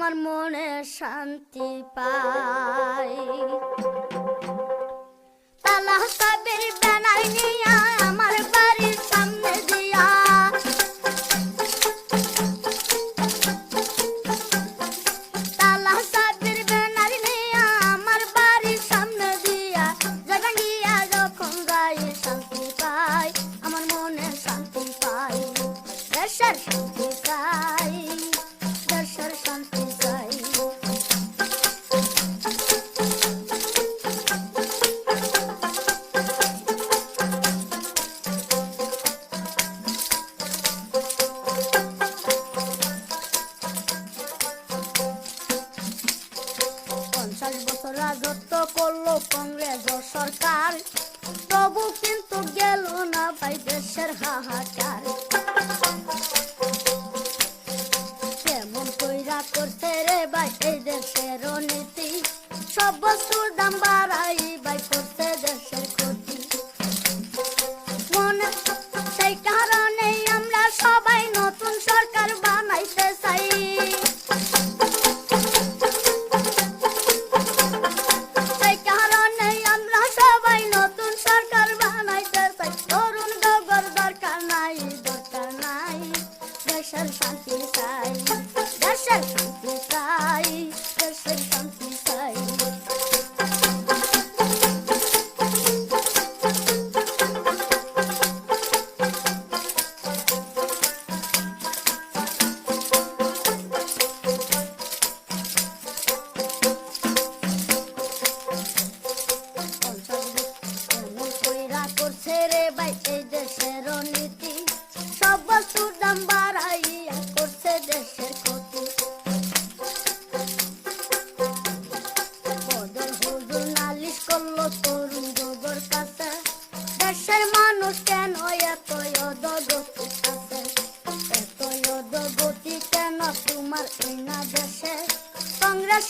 আমার মনে শান্তি পাই। তালা সাবির বেনাই নিয়া আমার পঞ্চাশ বছর রাজত্ব করল কংগ্রেস সরকার। তবু কিন্তু গেল না ভাই দেশের হাহাকার। কেমন কইরা করছে রে ভাই এই দেশের নীতি সব বস্তুর দাম বাড়াই ভাই দেশের মানুষ কেন এত অধগতি আছে? এত অধগতি কেন তোমার এই না দেশে? কংগ্রেস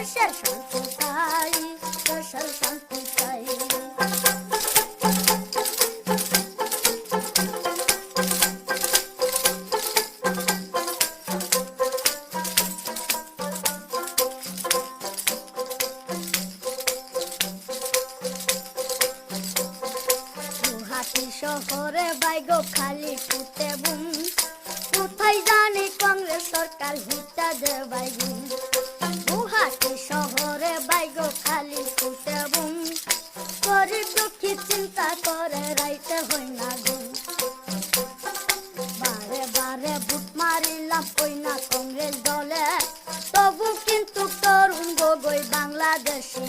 দর্শন শান্তি দর্শন শান্তি শহরে বাইগো খালি ফুটে বুম। মনে দুঃখী চিন্তা করে, রাইতে হই না গো। বারে বারে ভুট মারিলাম, ওই না কংগ্রেস দলে। তবু কিন্তু তরুণ গগৈ বাংলাদেশি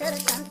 ser tan